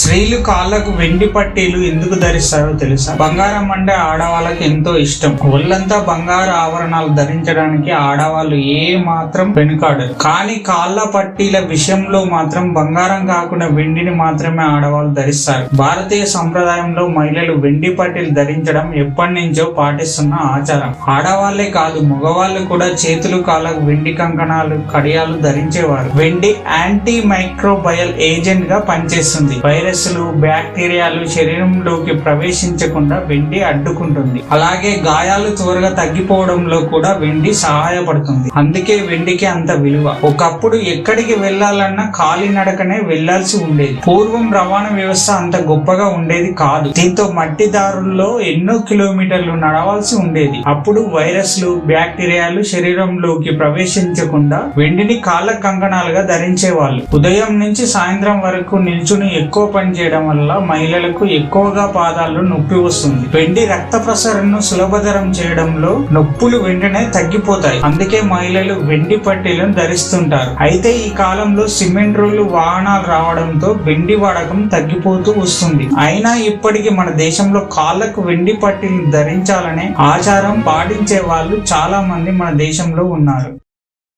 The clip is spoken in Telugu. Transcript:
స్త్రీలు కాళ్ళకు వెండి పట్టీలు ఎందుకు ధరిస్తారో తెలుసా? బంగారం అంటే ఆడవాళ్ళకి ఎంతో ఇష్టం. ఒళ్ళంతా బంగారు ఆభరణాలు ధరించడానికి ఆడవాళ్ళు ఏ మాత్రం వెనుకాడరు. కానీ కాళ్ళ పట్టీల విషయంలో మాత్రం బంగారం కాకుండా వెండిని మాత్రమే ఆడవాళ్ళు ధరిస్తారు. భారతీయ సంప్రదాయంలో మహిళలు వెండి పట్టీలు ధరించడం ఎప్పటి నుంచో పాటిస్తున్న ఆచారం. ఆడవాళ్ళే కాదు మగవాళ్ళు కూడా చేతులు కాళ్ళకు వెండి కంకణాలు కడియాలు ధరించేవారు. వెండి యాంటీ మైక్రోబయల్ ఏజెంట్గా పనిచేస్తుంది వైరస్లు బ్యాక్టీరియాలు శరీరంలోకి ప్రవేశించకుండా వెండి అడ్డుకుంటుంది. అలాగే గాయాలు త్వరగా తగ్గిపోవడంలో కూడా వెండి సహాయపడుతుంది. అందుకే వెండికి అంత విలువ. ఒకప్పుడు ఎక్కడికి వెళ్ళాలన్నా కాలినడకనే వెళ్ళాల్సి ఉండేది. పూర్వం రవాణా వ్యవస్థ అంత గొప్పగా ఉండేది కాదు. దీంతో మట్టి దారుల్లో ఎన్నో కిలోమీటర్లు నడవాల్సి ఉండేది. అప్పుడు వైరస్లు బ్యాక్టీరియాలు శరీరంలోకి ప్రవేశించకుండా వెండిని కాళ్ళ కంకణాలుగా ధరించేవాళ్ళు. ఉదయం నుంచి సాయంత్రం వరకు నిల్చుని ఎక్కువ పని చేయడం వల్ల మహిళలకు ఎక్కువగా పాదాల్లో నొప్పి వస్తుంది. వెండి రక్త ప్రసరణను సులభతరం చేయడంలో నొప్పులు వెంటనే తగ్గిపోతాయి. అందుకే మహిళలు వెండి పట్టీలను ధరిస్తుంటారు. అయితే ఈ కాలంలో సిమెంట్ రోడ్లు వాహనాలు రావడంతో వెండి వాడకం తగ్గిపోతూ వస్తుంది. అయినా ఇప్పటికీ మన దేశంలో కాళ్ళకు వెండి పట్టీలు ధరించాలనే ఆచారం పాటించే వాళ్ళు చాలా మంది మన దేశంలో ఉన్నారు.